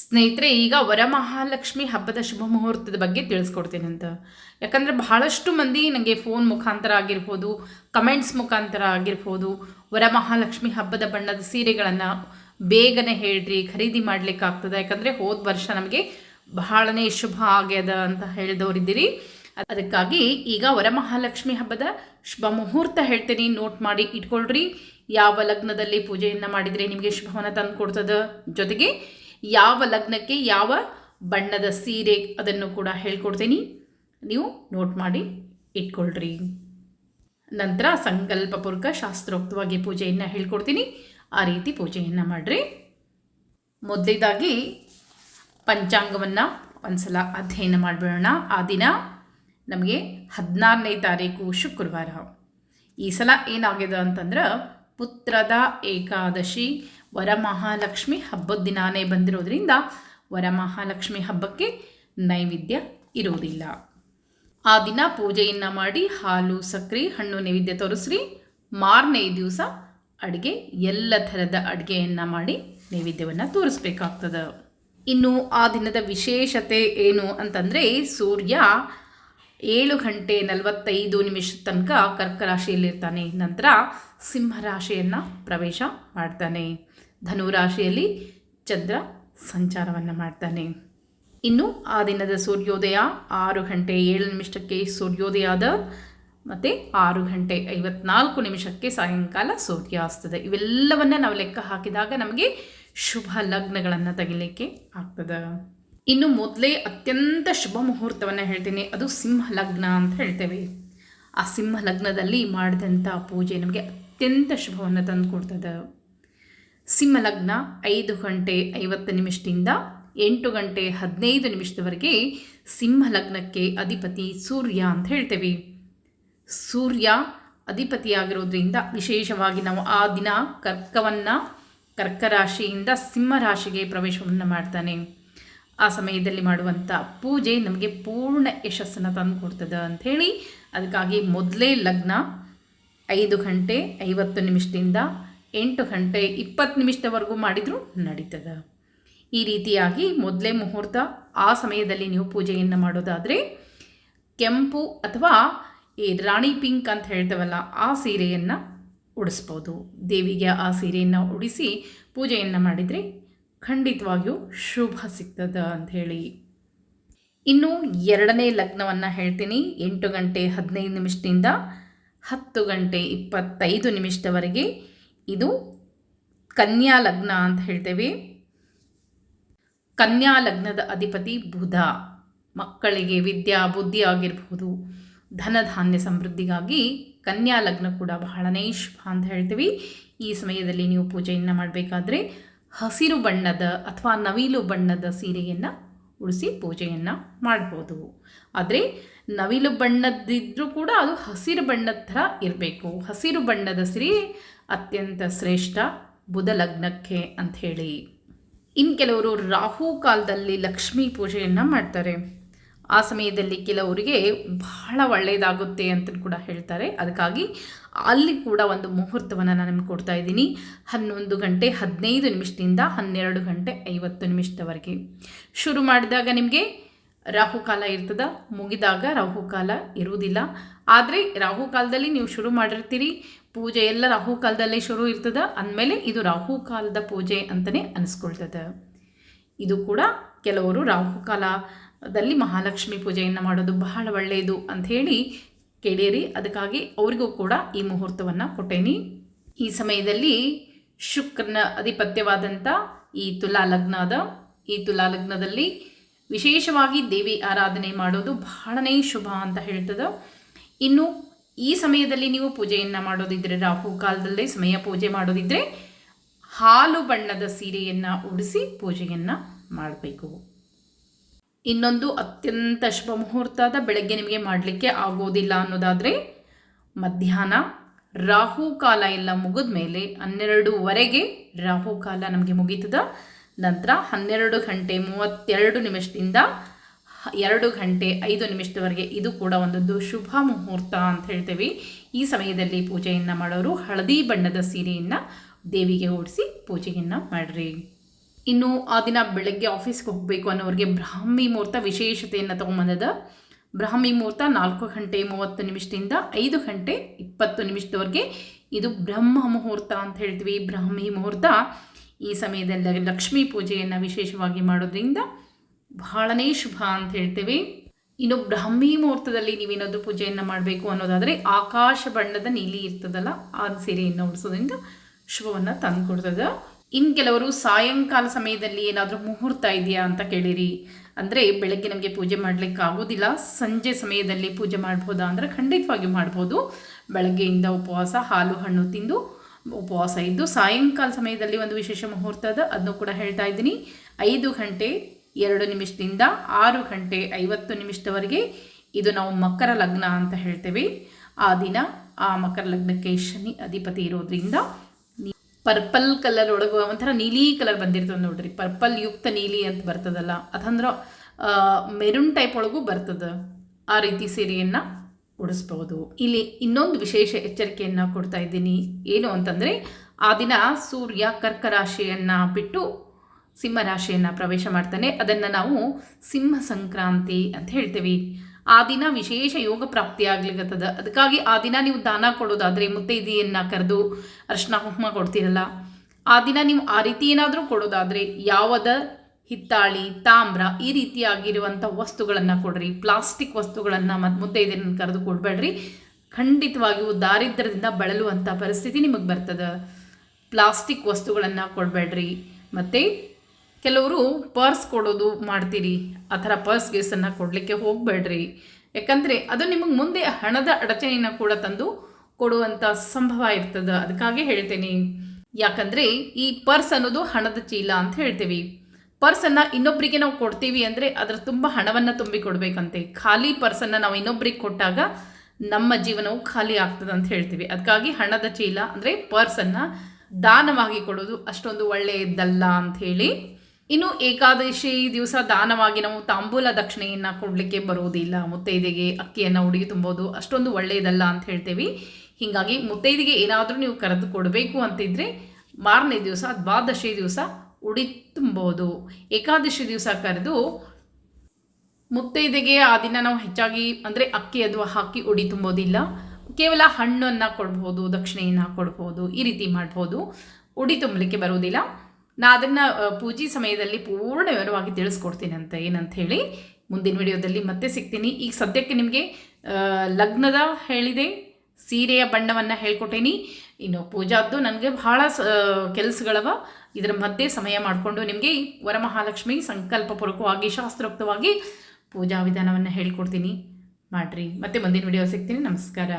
ಸ್ನೇಹಿತರೆ, ಈಗ ವರಮಹಾಲಕ್ಷ್ಮಿ ಹಬ್ಬದ ಶುಭ ಮುಹೂರ್ತದ ಬಗ್ಗೆ ತಿಳಿಸ್ಕೊಡ್ತೀನಿ ಅಂತ. ಯಾಕಂದರೆ ಬಹಳಷ್ಟು ಮಂದಿ ನನಗೆ ಫೋನ್ ಮುಖಾಂತರ ಆಗಿರ್ಬೋದು ಕಮೆಂಟ್ಸ್ ಮುಖಾಂತರ ಆಗಿರ್ಬೋದು, ವರಮಹಾಲಕ್ಷ್ಮಿ ಹಬ್ಬದ ಬಣ್ಣದ ಸೀರೆಗಳನ್ನು ಬೇಗನೆ ಹೇಳ್ರಿ, ಖರೀದಿ ಮಾಡ್ಲಿಕ್ಕೆ ಆಗ್ತದೆ. ಯಾಕಂದರೆ ಹೋದ ವರ್ಷ ನಮಗೆ ಬಹಳನೇ ಶುಭ ಆಗ್ಯದ ಅಂತ ಹೇಳಿದವರಿದ್ದೀರಿ. ಅದಕ್ಕಾಗಿ ಈಗ ವರಮಹಾಲಕ್ಷ್ಮಿ ಹಬ್ಬದ ಶುಭ ಮುಹೂರ್ತ ಹೇಳ್ತೀನಿ. ನೋಟ್ ಮಾಡಿ ಇಟ್ಕೊಳ್ರಿ. ಯಾವ ಲಗ್ನದಲ್ಲಿ ಪೂಜೆಯನ್ನು ಮಾಡಿದರೆ ನಿಮಗೆ ಶುಭವನ್ನು ತಂದು ಕೊಡ್ತದೆ ಜೊತೆಗೆ ಯಾವ ಲಗ್ನಕ್ಕೆ ಯಾವ ಬಣ್ಣದ ಸೀರೆ ಅದನ್ನು ಕೂಡ ಹೇಳ್ಕೊಡ್ತೀನಿ. ನೀವು ನೋಟ್ ಮಾಡಿ ಇಟ್ಕೊಳ್ರಿ. ನಂತರ ಸಂಕಲ್ಪಪೂರ್ವಕ ಶಾಸ್ತ್ರೋಕ್ತವಾಗಿ ಪೂಜೆಯನ್ನು ಹೇಳ್ಕೊಡ್ತೀನಿ. ಆ ರೀತಿ ಪೂಜೆಯನ್ನು ಮಾಡಿರಿ. ಮೊದಲೇದಾಗಿ ಪಂಚಾಂಗವನ್ನು ಒಂದ್ಸಲ ಅಧ್ಯಯನ ಮಾಡಿಬಿಡೋಣ. ಆ ದಿನ ನಮಗೆ ಹದಿನಾರನೇ ತಾರೀಕು ಶುಕ್ರವಾರ. ಈ ಸಲ ಏನಾಗಿದೆ ಅಂತಂದ್ರೆ ಪುತ್ರದ ಏಕಾದಶಿ ವರಮಹಾಲಕ್ಷ್ಮಿ ಹಬ್ಬದ ದಿನಾನೇ ಬಂದಿರೋದ್ರಿಂದ ವರಮಹಾಲಕ್ಷ್ಮಿ ಹಬ್ಬಕ್ಕೆ ನೈವೇದ್ಯ ಇರುವುದಿಲ್ಲ ಆ ದಿನ ಪೂಜೆಯನ್ನು ಮಾಡಿ ಹಾಲು, ಸಕ್ಕರೆ, ಹಣ್ಣು ನೈವೇದ್ಯ ತೋರಿಸ್ರಿ. ಮಾರನೇ ದಿವಸ ಅಡುಗೆ, ಎಲ್ಲ ಥರದ ಅಡುಗೆಯನ್ನು ಮಾಡಿ ನೈವೇದ್ಯವನ್ನು ತೋರಿಸ್ಬೇಕಾಗ್ತದೆ. ಇನ್ನು ಆ ದಿನದ ವಿಶೇಷತೆ ಏನು ಅಂತಂದರೆ ಸೂರ್ಯ ಏಳು ಗಂಟೆ ನಲವತ್ತೈದು ನಿಮಿಷ ತನಕ ಕರ್ಕರಾಶಿಯಲ್ಲಿರ್ತಾನೆ. ನಂತರ ಸಿಂಹರಾಶಿಯನ್ನು ಪ್ರವೇಶ ಮಾಡ್ತಾನೆ. ಧನುರಾಶಿಯಲ್ಲಿ ಚಂದ್ರ ಸಂಚಾರವನ್ನು ಮಾಡ್ತಾನೆ. ಇನ್ನು ಆ ದಿನದ ಸೂರ್ಯೋದಯ ಆರು ಗಂಟೆ ಏಳು ನಿಮಿಷಕ್ಕೆ ಸೂರ್ಯೋದಯ ಆದ ಮತ್ತು ಆರು ಗಂಟೆ ಐವತ್ನಾಲ್ಕು ನಿಮಿಷಕ್ಕೆ ಸಾಯಂಕಾಲ ಸೂರ್ಯಾಸ್ತದ. ಇವೆಲ್ಲವನ್ನು ನಾವು ಲೆಕ್ಕ ಹಾಕಿದಾಗ ನಮಗೆ ಶುಭ ಲಗ್ನಗಳನ್ನು ತೆಗಿಲಿಕ್ಕೆ ಆಗ್ತದೆ. ಇನ್ನು ಮೊದಲೇ ಅತ್ಯಂತ ಶುಭ ಮುಹೂರ್ತವನ್ನು ಹೇಳ್ತೀನಿ. ಅದು ಸಿಂಹ ಲಗ್ನ ಅಂತ ಹೇಳ್ತೇವೆ. ಆ ಸಿಂಹ ಲಗ್ನದಲ್ಲಿ ಮಾಡಿದಂಥ ಪೂಜೆ ನಮಗೆ ಅತ್ಯಂತ ಶುಭವನ್ನು ತಂದು ಕೊಡ್ತದೆ. ಸಿಂಹ ಲಗ್ನ ಐದು ಗಂಟೆ ಐವತ್ತು ನಿಮಿಷದಿಂದ ಎಂಟು ಗಂಟೆ ಹದಿನೈದು ನಿಮಿಷದವರೆಗೆ ಸಿಂಹ ಲಗ್ನಕ್ಕೆ ಅಧಿಪತಿ ಸೂರ್ಯ ಅಂತ ಹೇಳ್ತೇವೆ. ಸೂರ್ಯ ಅಧಿಪತಿಯಾಗಿರೋದ್ರಿಂದ ವಿಶೇಷವಾಗಿ ನಾವು ಆ ದಿನ ಕರ್ಕವನ್ನು, ಕರ್ಕರಾಶಿಯಿಂದ ಸಿಂಹರಾಶಿಗೆ ಸಿಂಹ ರಾಶಿಗೆ ಪ್ರವೇಶವನ್ನು ಮಾಡ್ತಾನೆ. ಆ ಸಮಯದಲ್ಲಿ ಮಾಡುವಂಥ ಪೂಜೆ ನಮಗೆ ಪೂರ್ಣ ಯಶಸ್ಸನ್ನು ತಂದು ಕೊಡ್ತದೆ ಅಂಥೇಳಿ ಅದಕ್ಕಾಗಿ ಮೊದಲೇ ಲಗ್ನ ಐದು ಗಂಟೆ ಐವತ್ತು ನಿಮಿಷದಿಂದ ಎಂಟು ಗಂಟೆ ಇಪ್ಪತ್ತು ನಿಮಿಷದವರೆಗೂ ಮಾಡಿದರೂ ನಡೀತದೆ. ಈ ರೀತಿಯಾಗಿ ಮೊದಲೇ ಮುಹೂರ್ತ, ಆ ಸಮಯದಲ್ಲಿ ನೀವು ಪೂಜೆಯನ್ನು ಮಾಡೋದಾದರೆ ಕೆಂಪು ಅಥವಾ ಈ ರಾಣಿ ಪಿಂಕ್ ಅಂತ ಹೇಳ್ತೇವಲ್ಲ, ಆ ಸೀರೆಯನ್ನು ಉಡಿಸ್ಬೋದು. ದೇವಿಗೆ ಆ ಸೀರೆಯನ್ನು ಉಡಿಸಿ ಪೂಜೆಯನ್ನು ಮಾಡಿದರೆ ಖಂಡಿತವಾಗಿಯೂ ಶುಭ ಸಿಗ್ತದೆ ಅಂಥೇಳಿ ಇನ್ನು ಎರಡನೇ ಲಗ್ನವನ್ನು ಹೇಳ್ತೀನಿ. ಎಂಟು ಗಂಟೆ ಹದಿನೈದು ನಿಮಿಷದಿಂದ ಹತ್ತು ಗಂಟೆ ಇಪ್ಪತ್ತೈದು ನಿಮಿಷದವರೆಗೆ ಇದು ಕನ್ಯಾ ಲಗ್ನ ಅಂತ ಹೇಳ್ತೇವೆ. ಕನ್ಯಾ ಲಗ್ನದ ಅಧಿಪತಿ ಬುಧ. ಮಕ್ಕಳಿಗೆ ವಿದ್ಯಾ, ಬುದ್ಧಿ ಆಗಿರ್ಬೋದು ಧನಧಾನ್ಯ ಸಮೃದ್ಧಿಗಾಗಿ ಕನ್ಯಾ ಲಗ್ನ ಕೂಡ ಬಹಳನೇ ಶುಭ ಅಂತ ಹೇಳ್ತೀವಿ. ಈ ಸಮಯದಲ್ಲಿ ನೀವು ಪೂಜೆಯನ್ನು ಮಾಡಬೇಕಾದ್ರೆ ಹಸಿರು ಬಣ್ಣದ ಅಥವಾ ನವಿಲು ಬಣ್ಣದ ಸೀರೆಯನ್ನು ಉಡಿಸಿ ಪೂಜೆಯನ್ನು ಮಾಡ್ಬೋದು. ಆದರೆ ನವಿಲು ಬಣ್ಣದ್ದಿದ್ದರೂ ಕೂಡ ಅದು ಹಸಿರು ಬಣ್ಣದ ಥರ ಇರಬೇಕು. ಹಸಿರು ಬಣ್ಣದ ಸಿರಿ ಅತ್ಯಂತ ಶ್ರೇಷ್ಠ ಬುಧ ಲಗ್ನಕ್ಕೆ ಅಂಥೇಳಿ. ಇನ್ನು ಕೆಲವರು ರಾಹು ಕಾಲದಲ್ಲಿ ಲಕ್ಷ್ಮೀ ಪೂಜೆಯನ್ನು ಮಾಡ್ತಾರೆ. ಆ ಸಮಯದಲ್ಲಿ ಕೆಲವರಿಗೆ ಬಹಳ ಒಳ್ಳೆಯದಾಗುತ್ತೆ ಅಂತ ಕೂಡ ಹೇಳ್ತಾರೆ. ಅದಕ್ಕಾಗಿ ಅಲ್ಲಿ ಕೂಡ ಒಂದು ಮುಹೂರ್ತವನ್ನು ನಾನು ನಿಮ್ಗೆ ಕೊಡ್ತಾ ಇದ್ದೀನಿ. ಹನ್ನೊಂದು ಗಂಟೆ ಹದಿನೈದು ನಿಮಿಷದಿಂದ ಹನ್ನೆರಡು ಗಂಟೆ ಐವತ್ತು ನಿಮಿಷದವರೆಗೆ. ಶುರು ಮಾಡಿದಾಗ ನಿಮಗೆ ರಾಹುಕಾಲ ಇರ್ತದ. ಮುಗಿದಾಗ ರಾಹುಕಾಲ ಇರುವುದಿಲ್ಲ. ಆದರೆ ರಾಹುಕಾಲದಲ್ಲಿ ನೀವು ಶುರು ಮಾಡಿರ್ತೀರಿ. ಪೂಜೆ ಎಲ್ಲ ರಾಹುಕಾಲದಲ್ಲೇ ಶುರು ಇರ್ತದ. ಅಂದಮೇಲೆ ಇದು ರಾಹುಕಾಲದ ಪೂಜೆ ಅಂತಲೇ ಅನಿಸ್ಕೊಳ್ತದೆ. ಇದು ಕೂಡ ಕೆಲವರು ರಾಹುಕಾಲದಲ್ಲಿ ಮಹಾಲಕ್ಷ್ಮಿ ಪೂಜೆಯನ್ನು ಮಾಡೋದು ಬಹಳ ಒಳ್ಳೆಯದು ಅಂಥೇಳಿ ಕೇಳಿರಿ. ಅದಕ್ಕಾಗಿ ಅವರಿಗೂ ಕೂಡ ಈ ಮುಹೂರ್ತವನ್ನು ಕೊಟ್ಟೇನಿ. ಈ ಸಮಯದಲ್ಲಿ ಶುಕ್ರನ ಅಧಿಪತ್ಯವಾದಂಥ ಈ ತುಲಾ ಲಗ್ನ ಅದ ಈ ತುಲಾ ಲಗ್ನದಲ್ಲಿ ವಿಶೇಷವಾಗಿ ದೇವಿ ಆರಾಧನೆ ಮಾಡೋದು ಬಹಳನೇ ಶುಭ ಅಂತ ಹೇಳ್ತದೆ. ಇನ್ನು ಈ ಸಮಯದಲ್ಲಿ ನೀವು ಪೂಜೆಯನ್ನು ಮಾಡೋದಿದ್ರೆ, ರಾಹು ಕಾಲದಲ್ಲೇ ಸಮಯ ಪೂಜೆ ಮಾಡೋದಿದ್ರೆ ಹಾಲು ಬಣ್ಣದ ಸೀರೆಯನ್ನು ಉಡಿಸಿ ಪೂಜೆಯನ್ನು ಮಾಡಬೇಕು. ಇನ್ನೊಂದು ಅತ್ಯಂತ ಶುಭ ಮುಹೂರ್ತದ ಬೆಳಗ್ಗೆ ನಿಮಗೆ ಮಾಡಲಿಕ್ಕೆ ಆಗೋದಿಲ್ಲ ಅನ್ನೋದಾದರೆ ಮಧ್ಯಾಹ್ನ ರಾಹು ಕಾಲ ಎಲ್ಲ ಮುಗಿದ ಮೇಲೆ ಹನ್ನೆರಡುವರೆಗೆ ರಾಹು ಕಾಲ ನಮಗೆ ಮುಗೀತದ. ನಂತರ ಹನ್ನೆರಡು ಗಂಟೆ ಮೂವತ್ತೆರಡು ನಿಮಿಷದಿಂದ ಎರಡು ಗಂಟೆ ಐದು ನಿಮಿಷದವರೆಗೆ ಇದು ಕೂಡ ಒಂದೊಂದು ಶುಭ ಮುಹೂರ್ತ ಅಂತ ಹೇಳ್ತೇವೆ. ಈ ಸಮಯದಲ್ಲಿ ಪೂಜೆಯನ್ನು ಮಾಡೋರು ಹಳದಿ ಬಣ್ಣದ ಸೀರೆಯನ್ನು ದೇವಿಗೆ ಓಡಿಸಿ ಪೂಜೆಯನ್ನು ಮಾಡಿರಿ. ಇನ್ನು ಆ ದಿನ ಬೆಳಗ್ಗೆ ಆಫೀಸ್ಗೆ ಹೋಗಬೇಕು ಅನ್ನೋರಿಗೆ ಬ್ರಾಹ್ಮಿ ಮುಹೂರ್ತ ವಿಶೇಷತೆಯನ್ನು ತೊಗೊಂಬಂದದ. ಬ್ರಾಹ್ಮಿ ಮುಹೂರ್ತ ನಾಲ್ಕು ಗಂಟೆ ಮೂವತ್ತು ನಿಮಿಷದಿಂದ ಐದು ಗಂಟೆ ಇಪ್ಪತ್ತು ನಿಮಿಷದವರೆಗೆ. ಇದು ಬ್ರಹ್ಮ ಮುಹೂರ್ತ ಅಂತ ಹೇಳ್ತೀವಿ. ಬ್ರಾಹ್ಮಿ ಮುಹೂರ್ತ ಈ ಸಮಯದಲ್ಲಿ ಲಕ್ಷ್ಮೀ ಪೂಜೆಯನ್ನು ವಿಶೇಷವಾಗಿ ಮಾಡೋದ್ರಿಂದ ಬಹಳನೇ ಶುಭ ಅಂತ ಹೇಳ್ತೇವೆ. ಇನ್ನು ಬ್ರಾಹ್ಮಿ ಮುಹೂರ್ತದಲ್ಲಿ ನೀವೇನಾದರೂ ಪೂಜೆಯನ್ನು ಮಾಡಬೇಕು ಅನ್ನೋದಾದರೆ ಆಕಾಶ ಬಣ್ಣದ ನೀಲಿ ಇರ್ತದಲ್ಲ, ಆ ಸೀರೆಯನ್ನು ಉಡಿಸೋದ್ರಿಂದ ಶುಭವನ್ನು ತಂದುಕೊಡ್ತದೆ. ಇನ್ನು ಕೆಲವರು ಸಾಯಂಕಾಲ ಸಮಯದಲ್ಲಿ ಏನಾದರೂ ಮುಹೂರ್ತ ಇದೆಯಾ ಅಂತ ಕೇಳಿರಿ. ಅಂದರೆ ಬೆಳಗ್ಗೆ ನಮಗೆ ಪೂಜೆ ಮಾಡಲಿಕ್ಕೆ ಆಗೋದಿಲ್ಲ. ಸಂಜೆ ಸಮಯದಲ್ಲಿ ಪೂಜೆ ಮಾಡ್ಬೋದಾ ಅಂದರೆ ಖಂಡಿತವಾಗಿ ಮಾಡ್ಬೋದು. ಬೆಳಗ್ಗೆಯಿಂದ ಉಪವಾಸ, ಹಾಲು, ಹಣ್ಣು ತಿಂದು ಉಪವಾಸ ಇದ್ದು ಸಾಯಂಕಾಲ ಸಮಯದಲ್ಲಿ ಒಂದು ವಿಶೇಷ ಮುಹೂರ್ತ ಅದ. ಅದನ್ನು ಕೂಡ ಹೇಳ್ತಾ ಇದ್ದೀನಿ. ಐದು ಗಂಟೆ ಎರಡು ನಿಮಿಷದಿಂದ ಆರು ಗಂಟೆ ಐವತ್ತು ನಿಮಿಷದವರೆಗೆ ಇದು ನಾವು ಮಕರ ಲಗ್ನ ಅಂತ ಹೇಳ್ತೇವೆ. ಆ ದಿನ ಆ ಮಕರ ಲಗ್ನಕ್ಕೆ ಶನಿ ಅಧಿಪತಿ ಇರೋದ್ರಿಂದ ಪರ್ಪಲ್ ಕಲರ್ ಒಳಗು ಒಂಥರ ನೀಲಿ ಕಲರ್ ಬಂದಿರ್ತದೆ ನೋಡ್ರಿ. ಪರ್ಪಲ್ ಯುಕ್ತ ನೀಲಿ ಅಂತ ಬರ್ತದಲ್ಲ. ಅದಂದ್ರೆ ಮೆರೂನ್ ಟೈಪ್ ಒಳಗೂ ಬರ್ತದೆ. ಆ ರೀತಿ ಸೀರೆಯನ್ನು ಉಡಿಸ್ಬೋದು ಇಲ್ಲಿ ಇನ್ನೊಂದು ವಿಶೇಷ ಎಚ್ಚರಿಕೆಯನ್ನು ಕೊಡ್ತಾ ಇದ್ದೀನಿ. ಏನು ಅಂತಂದರೆ, ಆ ದಿನ ಸೂರ್ಯ ಕರ್ಕ ರಾಶಿಯನ್ನು ಬಿಟ್ಟು ಸಿಂಹ ರಾಶಿಯನ್ನು ಪ್ರವೇಶ ಮಾಡ್ತಾನೆ. ಅದನ್ನು ನಾವು ಸಿಂಹ ಸಂಕ್ರಾಂತಿ ಅಂತ ಹೇಳ್ತೇವೆ. ಆ ದಿನ ವಿಶೇಷ ಯೋಗ ಪ್ರಾಪ್ತಿಯಾಗ್ಲಿಕ್ಕತ್ತದ ಅದಕ್ಕಾಗಿ ಆ ದಿನ ನೀವು ದಾನ ಕೊಡೋದಾದರೆ ಮುತ್ತೈದೆಯನ್ನು ಕರೆದು ಅರ್ಶನ ಹುಕ್ಮ ಕೊಡ್ತೀರಲ್ಲ, ಆ ದಿನ ನೀವು ಆ ರೀತಿ ಏನಾದರೂ ಕೊಡೋದಾದರೆ ಯಾವದ ಹಿತ್ತಾಳಿ, ತಾಮ್ರ ಈ ರೀತಿಯಾಗಿರುವಂಥ ವಸ್ತುಗಳನ್ನು ಕೊಡ್ರಿ. ಪ್ಲಾಸ್ಟಿಕ್ ವಸ್ತುಗಳನ್ನು ಮತ್ತು ಮುತ್ತೈದೆಯನ್ನು ಕರೆದು ಕೊಡಬೇಡ್ರಿ. ಖಂಡಿತವಾಗಿಯೂ ದಾರಿದ್ರ್ಯದಿಂದ ಬಳಲುವಂಥ ಪರಿಸ್ಥಿತಿ ನಿಮಗೆ ಬರ್ತದೆ. ಪ್ಲಾಸ್ಟಿಕ್ ವಸ್ತುಗಳನ್ನು ಕೊಡಬೇಡ್ರಿ. ಮತ್ತು ಕೆಲವರು ಪರ್ಸ್ ಕೊಡೋದು ಮಾಡ್ತೀರಿ, ಆ ಥರ ಪರ್ಸ್ ಗೀಸನ್ನು ಕೊಡಲಿಕ್ಕೆ ಹೋಗಬೇಡ್ರಿ. ಯಾಕಂದರೆ ಅದು ನಿಮಗೆ ಮುಂದೆ ಹಣದ ಅಡಚಣೆಯನ್ನು ಕೂಡ ತಂದು ಕೊಡುವಂಥ ಸಂಭವ ಇರ್ತದೆ. ಅದಕ್ಕಾಗಿ ಹೇಳ್ತೇನೆ. ಯಾಕಂದರೆ ಈ ಪರ್ಸ್ ಅನ್ನೋದು ಹಣದ ಚೀಲ ಅಂತ ಹೇಳ್ತೀವಿ. ಪರ್ಸನ್ನು ಇನ್ನೊಬ್ಬರಿಗೆ ನಾವು ಕೊಡ್ತೀವಿ ಅಂದರೆ ಅದರ ತುಂಬ ಹಣವನ್ನು ತುಂಬಿ ಕೊಡಬೇಕಂತೆ. ಖಾಲಿ ಪರ್ಸನ್ನು ನಾವು ಇನ್ನೊಬ್ಬರಿಗೆ ಕೊಟ್ಟಾಗ ನಮ್ಮ ಜೀವನವು ಖಾಲಿ ಆಗ್ತದೆ ಅಂತ ಹೇಳ್ತೀವಿ. ಅದಕ್ಕಾಗಿ ಹಣದ ಚೀಲ ಅಂದರೆ ಪರ್ಸನ್ನು ದಾನವಾಗಿ ಕೊಡೋದು ಅಷ್ಟೊಂದು ಒಳ್ಳೆಯದಲ್ಲ ಅಂತ ಹೇಳಿ ಇನ್ನು ಏಕಾದಶಿ ದಿವಸ ದಾನವಾಗಿ ನಾವು ತಾಂಬೂಲ ದಕ್ಷಿಣೆಯನ್ನು ಕೊಡಲಿಕ್ಕೆ ಬರುವುದಿಲ್ಲ. ಮುತ್ತೈದೆಗೆ ಅಕ್ಕಿಯನ್ನು ಉಡುಗೆ ತುಂಬೋದು. ಅಷ್ಟೊಂದು ಒಳ್ಳೆಯದಲ್ಲ ಅಂತ ಹೇಳ್ತೇವೆ. ಹೀಗಾಗಿ ಮುತ್ತೈದೆಗೆ ಏನಾದರೂ ನೀವು ಕರೆದು ಕೊಡಬೇಕು ಅಂತಿದ್ರೆ ಮಾರನೇ ದಿವಸ, ದ್ವಾದಶಿ ದಿವಸ ಉಡಿ ತುಂಬೋದು. ಏಕಾದಶಿ ದಿವಸ ಕರೆದು ಮುತ್ತೈದೆಗೆ ಆ ದಿನ ನಾವು ಹೆಚ್ಚಾಗಿ ಅಂದರೆ ಅಕ್ಕಿ ಅಥವಾ ಹಾಕಿ ಉಡಿ ತುಂಬೋದಿಲ್ಲ. ಕೇವಲ ಹಣ್ಣನ್ನು ಕೊಡ್ಬೋದು, ದಕ್ಷಿಣೆಯನ್ನು ಕೊಡ್ಬೋದು, ಈ ರೀತಿ ಮಾಡ್ಬೋದು. ಉಡಿ ತುಂಬಲಿಕ್ಕೆ ಬರುವುದಿಲ್ಲ. ನಾ ಅದನ್ನು ಪೂಜೆ ಸಮಯದಲ್ಲಿ ಪೂರ್ಣ ವಿವರವಾಗಿ ತಿಳಿಸ್ಕೊಡ್ತೀನಿ ಅಂತ ಏನಂತ ಹೇಳಿ ಮುಂದಿನ ವಿಡಿಯೋದಲ್ಲಿ ಮತ್ತೆ ಸಿಗ್ತೀನಿ. ಈಗ ಸದ್ಯಕ್ಕೆ ನಿಮಗೆ ಲಗ್ನದ ಹೇಳಿದೆ, ಸೀರೆಯ ಬಣ್ಣವನ್ನು ಹೇಳ್ಕೊಟ್ಟೇನಿ. ಇನ್ನು ಪೂಜಾದ್ದು ನನಗೆ ಬಹಳ ಕೆಲಸಗಳವ. ಇದರ ಮಧ್ಯೆ ಸಮಯ ಮಾಡಿಕೊಂಡು ನಿಮಗೆ ವರಮಹಾಲಕ್ಷ್ಮಿ ಸಂಕಲ್ಪಪೂರ್ವಕವಾಗಿ, ಶಾಸ್ತ್ರೋಕ್ತವಾಗಿ ಪೂಜಾ ವಿಧಾನವನ್ನು ಹೇಳ್ಕೊಡ್ತೀನಿ. ಮಾಡಿರಿ. ಮತ್ತೆ ಮುಂದಿನ ವಿಡಿಯೋ ಸಿಗ್ತೀನಿ. ನಮಸ್ಕಾರ.